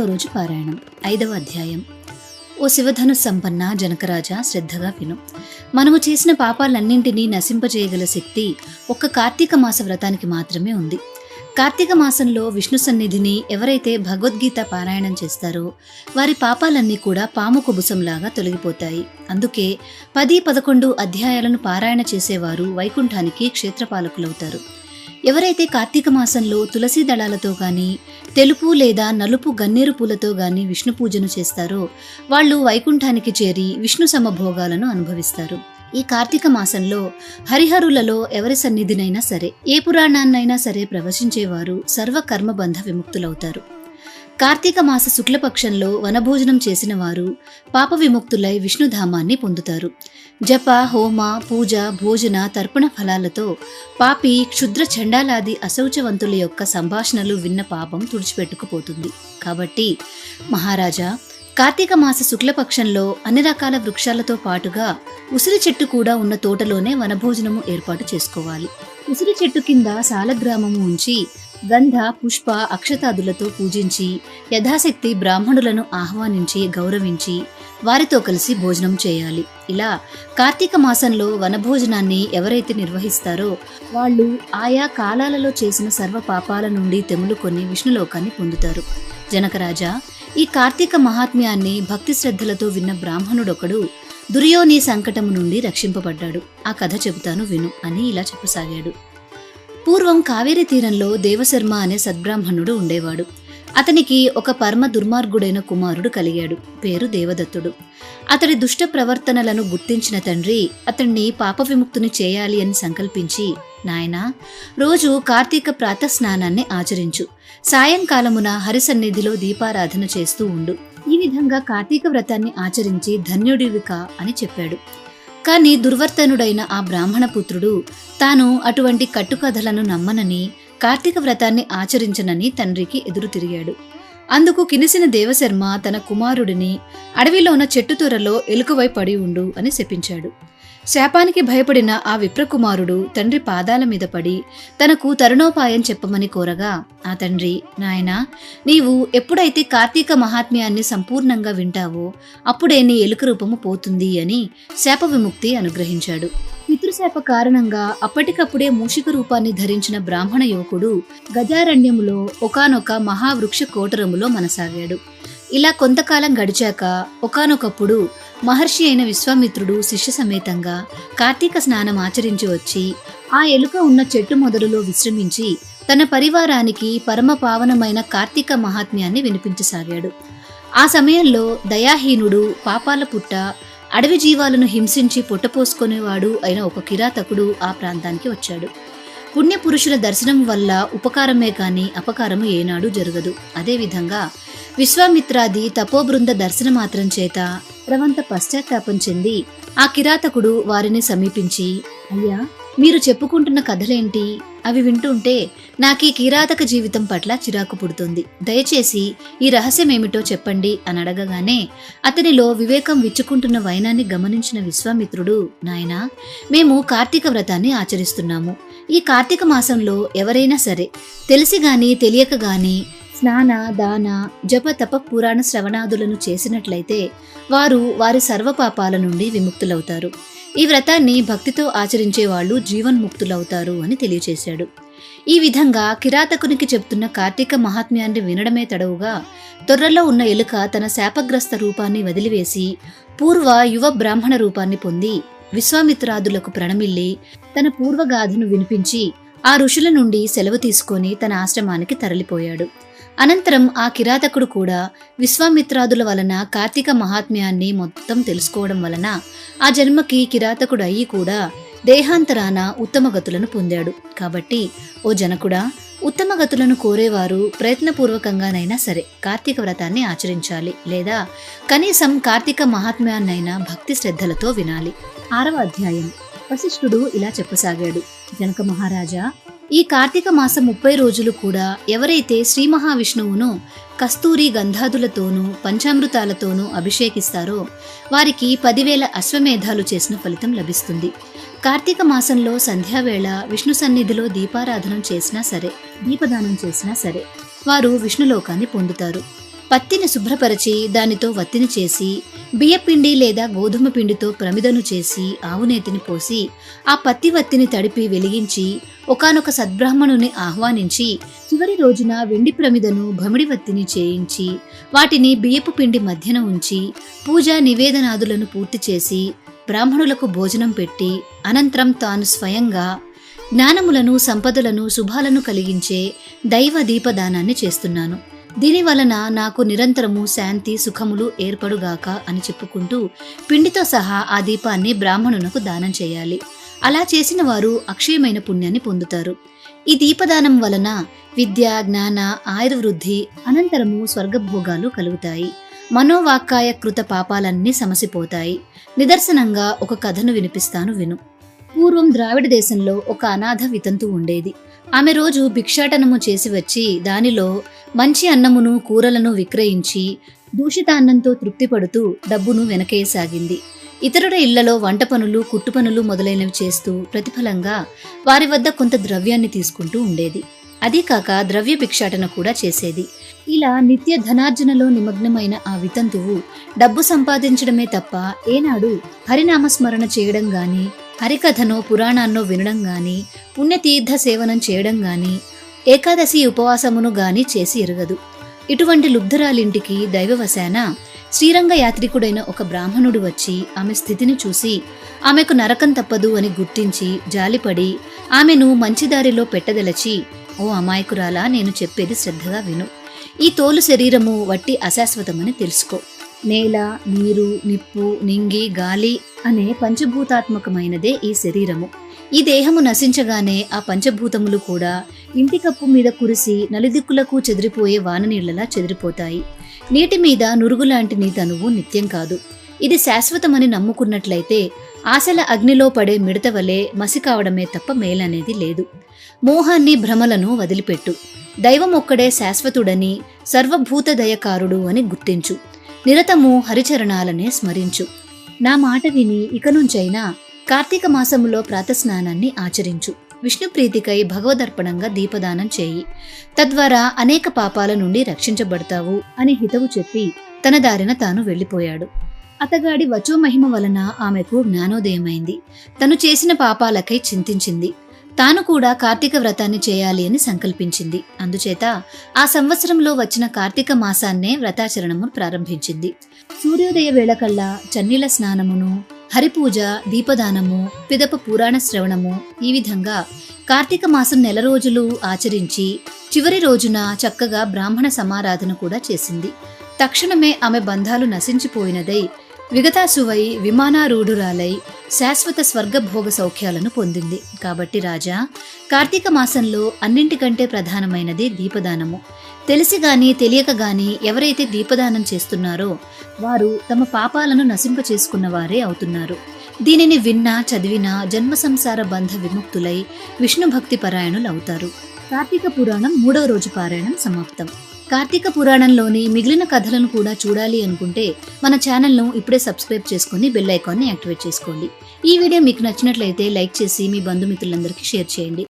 మూడో రోజు పారాయణం. ఐదవ అధ్యాయం. ఓ శివధను సంపన్న జనకరాజా శ్రద్ధగా విను. మనము చేసిన పాపాలన్నింటినీ నశింపజేయగల శక్తి ఒక్క కార్తీక మాస వ్రతానికి మాత్రమే ఉంది. కార్తీక మాసంలో విష్ణు సన్నిధిని ఎవరైతే భగవద్గీత పారాయణం చేస్తారో వారి పాపాలన్నీ కూడా పాము కుబుసంలాగా తొలగిపోతాయి. అందుకే పది పదకొండు అధ్యాయాలను పారాయణ చేసేవారు వైకుంఠానికి క్షేత్రపాలకులవుతారు. ఎవరైతే కార్తీక మాసంలో తులసి దళాలతో కానీ తెలుపు లేదా నలుపు గన్నేరు పూలతో గాని విష్ణు పూజను చేస్తారో వాళ్ళు వైకుంఠానికి చేరి విష్ణు సమభోగాలను అనుభవిస్తారు. ఈ కార్తీక మాసంలో హరిహరులలో ఎవరి సన్నిధినైనా సరే ఏ పురాణాన్నైనా సరే ప్రవచించేవారు సర్వ కర్మబంధ విముక్తులవుతారు. కార్తీక మాస శుక్లపక్షంలో వనభోజనం చేసిన వారు పాప విముక్తులై విష్ణుధామాన్ని పొందుతారు. జప హోమ పూజ భోజన తర్పణ ఫలాలతో పాపి క్షుద్ర చండాలాది అశౌచవంతుల యొక్క సంభాషణలు విన్న పాపం తుడిచిపెట్టుకుపోతుంది. కాబట్టి మహారాజా కార్తీక మాస శుక్లపక్షంలో అన్ని రకాల వృక్షాలతో పాటుగా ఉసిరి చెట్టు కూడా ఉన్న తోటలోనే వనభోజనము ఏర్పాటు చేసుకోవాలి. ఉసిరి చెట్టు కింద సాలగ్రామము ఉంచి గంధ పుష్ప అక్షతాదులతో పూజించి యథాశక్తి బ్రాహ్మణులను ఆహ్వానించి గౌరవించి వారితో కలిసి భోజనం చేయాలి. ఇలా కార్తీక మాసంలో వనభోజనాన్ని ఎవరైతే నిర్వహిస్తారో వాళ్ళు ఆయా కాలాలలో చేసిన సర్వ పాపాల నుండి తెములుకొని విష్ణులోకాన్ని పొందుతారు. జనకరాజా ఈ కార్తీక మహాత్మ్యాన్ని భక్తి శ్రద్ధలతో విన్న బ్రాహ్మణుడొకడు దుర్యోని సంకటము నుండి రక్షింపబడ్డాడు. ఆ కథ చెబుతాను విను అని ఇలా చెప్పసాగాడు. పూర్వం కావేరీ తీరంలో దేవశర్మ అనే సద్బ్రాహ్మణుడు ఉండేవాడు. అతనికి ఒక పరమ దుర్మార్గుడైన కుమారుడు కలిగాడు. పేరు దేవదత్తుడు. అతడి దుష్ట ప్రవర్తనలను గుర్తించిన తండ్రి అతన్ని పాప విముక్తుని చేయాలి అని సంకల్పించి నాయనా రోజు కార్తీక ప్రాతస్నానాన్ని ఆచరించు. సాయంకాలమున హరిసన్నిధిలో దీపారాధన చేస్తూ ఉండు. ఈ విధంగా కార్తీక వ్రతాన్ని ఆచరించి ధన్యుడివిక అని చెప్పాడు. కాని దుర్వర్తనుడైన ఆ బ్రాహ్మణ పుత్రుడు తాను అటువంటి కట్టుకథలను నమ్మనని కార్తీక వ్రతాన్ని ఆచరించనని తండ్రికి ఎదురు తిరిగాడు. అందుకు కినిసిన దేవశర్మ తన కుమారుడిని అడవిలో ఉన్న చెట్టు తొరలో ఎలుకవై పడి ఉండు అని శపించాడు. శాపానికి భయపడిన ఆ విప్రకుమారుడు తండ్రి పాదాల మీద పడి తనకు తరుణోపాయం చెప్పమని కోరగా ఆ తండ్రి నాయనా నీవు ఎప్పుడైతే కార్తీక మహాత్మ్యాన్ని సంపూర్ణంగా వింటావో అప్పుడే నీ ఎలుక రూపము పోతుంది అని శాప విముక్తి అనుగ్రహించాడు. పితృశాప కారణంగా అప్పటికప్పుడే మూషిక రూపాన్ని ధరించిన బ్రాహ్మణ యువకుడు గజారణ్యములో ఒకానొక మహావృక్ష కోటరములో మనసాగాడు. ఇలా కొంతకాలం గడిచాక ఒకానొకప్పుడు మహర్షి అయిన విశ్వామిత్రుడు శిష్య సమేతంగా కార్తీక స్నానం ఆచరించి వచ్చి ఆ ఎలుక ఉన్న చెట్టు మొదలులో విశ్రమించి తన పరివారానికి పరమ పావనమైన కార్తీక మహాత్మ్యాన్ని వినిపించసాగాడు. ఆ సమయంలో దయాహీనుడు పాపాల పుట్ట అడవి జీవాలను హింసించి పొట్టపోసుకునేవాడు అయిన ఒక కిరాతకుడు ఆ ప్రాంతానికి వచ్చాడు. పుణ్యపురుషుల దర్శనం వల్ల ఉపకారమే కాని అపకారము ఏనాడు జరగదు. అదేవిధంగా విశ్వామిత్రాది తపోబృంద దర్శన మాత్రం చేత రవంత పశ్చాత్తాపం చెంది ఆ కిరాతకుడు వారిని సమీపించి అయ్యా మీరు చెప్పుకుంటున్న కథలేంటి? అవి వింటుంటే నాకు ఈ కిరాతక జీవితం పట్ల చిరాకు పుడుతుంది. దయచేసి ఈ రహస్యమేమిటో చెప్పండి అని అడగగానే అతనిలో వివేకం విచ్చుకుంటున్న వైనాన్ని గమనించిన విశ్వామిత్రుడు నాయనా మేము కార్తీక వ్రతాన్ని ఆచరిస్తున్నాము. ఈ కార్తీక మాసంలో ఎవరైనా సరే తెలిసి గాని తెలియక గాని స్నాన దాన జప తప పురాణ శ్రవణాదులను చేసినట్లయితే వారు వారి సర్వపాపాల నుండి విముక్తులవుతారు. ఈ వ్రతాన్ని భక్తితో ఆచరించే వాళ్ళు జీవన్ముక్తులవుతారు అని తెలియచేశాడు. ఈ విధంగా కిరాతకునికి చెప్తున్న కార్తీక మహాత్మ్యాన్ని వినడమే తడవుగా తొర్రలో ఉన్న ఎలుక తన శాపగ్రస్త రూపాన్ని వదిలివేసి పూర్వ యువ బ్రాహ్మణ రూపాన్ని పొంది విశ్వామిత్రాదులకు ప్రణమిల్లి తన పూర్వగాథను వినిపించి ఆ ఋషుల నుండి సెలవు తీసుకొని తన ఆశ్రమానికి తరలిపోయాడు. అనంతరం ఆ కిరాతకుడు కూడా విశ్వామిత్రాదుల వలన కార్తీక మహాత్మ్యాన్ని మొత్తం తెలుసుకోవడం వలన ఆ జన్మకి కిరాతకుడు అయ్యి కూడా దేహాంతరాన ఉత్తమ గతులను పొందాడు. కాబట్టి ఓ జనకుడా ఉత్తమ గతులను కోరేవారు ప్రయత్నపూర్వకంగానైనా సరే కార్తీక వ్రతాన్ని ఆచరించాలి లేదా కనీసం కార్తీక మహాత్మ్యాన్నైనా భక్తి శ్రద్ధలతో వినాలి. ఆరవ అధ్యాయం. వశిష్ఠుడు ఇలా చెప్పసాగాడు. జనక మహారాజా ఈ కార్తీక మాసం ముప్పై రోజులు కూడా ఎవరైతే శ్రీ మహావిష్ణువును కస్తూరి గంధాదులతోనూ పంచామృతాలతోనూ అభిషేకిస్తారో వారికి పదివేల అశ్వమేధాలు చేసిన ఫలితం లభిస్తుంది. కార్తీక మాసంలో సంధ్యావేళ విష్ణు సన్నిధిలో దీపారాధనం చేసినా సరే దీపదానం చేసినా సరే వారు విష్ణులోకాన్ని పొందుతారు. పత్తిని శుభ్రపరచి దానితో వత్తిని చేసి బియ్యపిండి లేదా గోధుమ పిండితో ప్రమిదను చేసి ఆవునేతిని పోసి ఆ పత్తి వత్తిని తడిపి వెలిగించి ఒకానొక సద్బ్రాహ్మణుని ఆహ్వానించి చివరి రోజున వెండి ప్రమిదను భమిడి వత్తిని చేయించి వాటిని బియ్యపు పిండి మధ్యన ఉంచి పూజా నివేదనాదులను పూర్తి చేసి బ్రాహ్మణులకు భోజనం పెట్టి అనంతరం తాను స్వయంగా జ్ఞానములను సంపదలను శుభాలను కలిగించే దైవ దీపదానాన్ని చేస్తున్నాను. దీని వలన నాకు నిరంతరము శాంతి సుఖములు ఏర్పడుగాక అని చెప్పుకుంటూ పిండితో సహా ఆ దీపాన్ని బ్రాహ్మణునకు దానం చేయాలి. అలా చేసిన వారు అక్షయమైన పుణ్యాన్ని పొందుతారు. ఈ దీపదానం వలన విద్య జ్ఞాన ఆయుర్వృద్ధి అనంతరము స్వర్గభోగాలు కలుగుతాయి. మనోవాక్కాయ కృత పాపాలన్నీ సమసిపోతాయి. నిదర్శనంగా ఒక కథను వినిపిస్తాను విను. పూర్వం ద్రావిడ దేశంలో ఒక అనాథ వితంతు ఉండేది. ఆమె రోజు భిక్షాటనము చేసి వచ్చి దానిలో మంచి అన్నమును కూరలను విక్రయించి దూషిత అన్నంతో తృప్తిపడుతూ డబ్బును వెనకేయసాగింది ఇతరుల ఇళ్ళలో వంట పనులు కుట్టు పనులు మొదలైనవి చేస్తూ ప్రతిఫలంగా వారి వద్ద కొంత ద్రవ్యాన్ని తీసుకుంటూ ఉండేది. అదే కాక ద్రవ్య భిక్షాటన కూడా చేసేది. ఇలా నిత్య ధనార్జనలో నిమగ్నమైన ఆ వితంతువు డబ్బు సంపాదించడమే తప్ప ఏనాడు హరినామస్మరణ చేయడం గాని హరికథనో పురాణాన్నో వినడం గాని పుణ్యతీర్థ సేవనం చేయడం గాని ఏకాదశి ఉపవాసమును గాని చేసి ఎరగదు. ఇటువంటి లుబ్ధురాలింటికి దైవవశాన శ్రీరంగ యాత్రికుడైన ఒక బ్రాహ్మణుడు వచ్చి ఆమె స్థితిని చూసి ఆమెకు నరకం తప్పదు అని గుర్తించి జాలిపడి ఆమెను మంచి దారిలో పెట్టదలచి ఓ అమాయకురాలా నేను చెప్పేది శ్రద్ధగా విను. ఈ తోలు శరీరము వట్టి అశాశ్వతమని తెలుసుకో. నేల నీరు నిప్పు నింగి గాలి అనే పంచభూతాత్మకమైనదే ఈ శరీరము. ఈ దేహము నశించగానే ఆ పంచభూతములు కూడా ఇంటి కప్పు మీద కురిసి నలుదిక్కులకు చెదిరిపోయే వాననీళ్ళలా చెదిరిపోతాయి. నీటి మీద నురుగులాంటి నీ తనువు నిత్యం కాదు. ఇది శాశ్వతమని నమ్ముకున్నట్లయితే ఆశల అగ్నిలో పడే మిడత వలె మసి కావడమే తప్ప మేలనేది లేదు. మోహాన్ని భ్రమలను వదిలిపెట్టు. దైవం ఒక్కడే శాశ్వతుడని సర్వభూత దయకారుడు అని గుర్తించు. నిరతము హరిచరణాలనే స్మరించు. నా మాట విని ఇక నుంచైనా కార్తీక మాసములో ప్రాతస్నానాన్ని ఆచరించు. విష్ణు ప్రీతికై భగవదర్పణంగా దీపదానం చేయి. తద్వారా అనేక పాపాల నుండి రక్షించబడతావు అని హితవు చెప్పి తన దారిన తాను వెళ్ళిపోయాడు. అతగాడి వచోమహిమ వలన ఆమెకు జ్ఞానోదయమైంది. తను చేసిన పాపాలకై చింతించింది. తాను కూడా కార్తీక వ్రతాన్ని చేయాలి అని సంకల్పించింది. అందుచేత ఆ సంవత్సరంలో వచ్చిన కార్తీక మాసాన్నే వ్రతాచరణము ప్రారంభించింది. సూర్యోదయ వేళకల్లా చన్నీల స్నానమును హరిపూజ దీపదానము పిదప పురాణ శ్రవణము ఈ విధంగా కార్తీక మాసం నెల రోజులు ఆచరించి చివరి రోజున చక్కగా బ్రాహ్మణ సమారాధన కూడా చేసింది. తక్షణమే ఆమె బంధాలు నశించిపోయినదై విగతాసువై విమానారూఢురాలై శాశ్వత స్వర్గభోగ సౌఖ్యాలను పొందింది. కాబట్టి రాజా కార్తీక మాసంలో అన్నింటికంటే ప్రధానమైనది దీపదానము. తెలిసి గాని తెలియక గాని ఎవరైతే దీపదానం చేస్తున్నారో వారు తమ పాపాలను నశింప చేసుకున్న వారే అవుతున్నారు. దీనిని విన్నా చదివినా జన్మ సంసార బంధ విముక్తులై విష్ణు భక్తి పరాయణులవుతారు కార్తీక పురాణం మూడవ రోజు పారాయణం సమాప్తం. కార్తీక పురాణంలోని మిగిలిన కథలను కూడా చూడాలి అనుకుంటే మన ఛానల్ను ఇప్పుడే సబ్స్క్రైబ్ చేసుకుని బెల్ ఐకాన్ని యాక్టివేట్ చేసుకోండి. ఈ వీడియో మీకు నచ్చినట్లయితే లైక్ చేసి మీ బంధుమిత్రులందరికీ షేర్ చేయండి.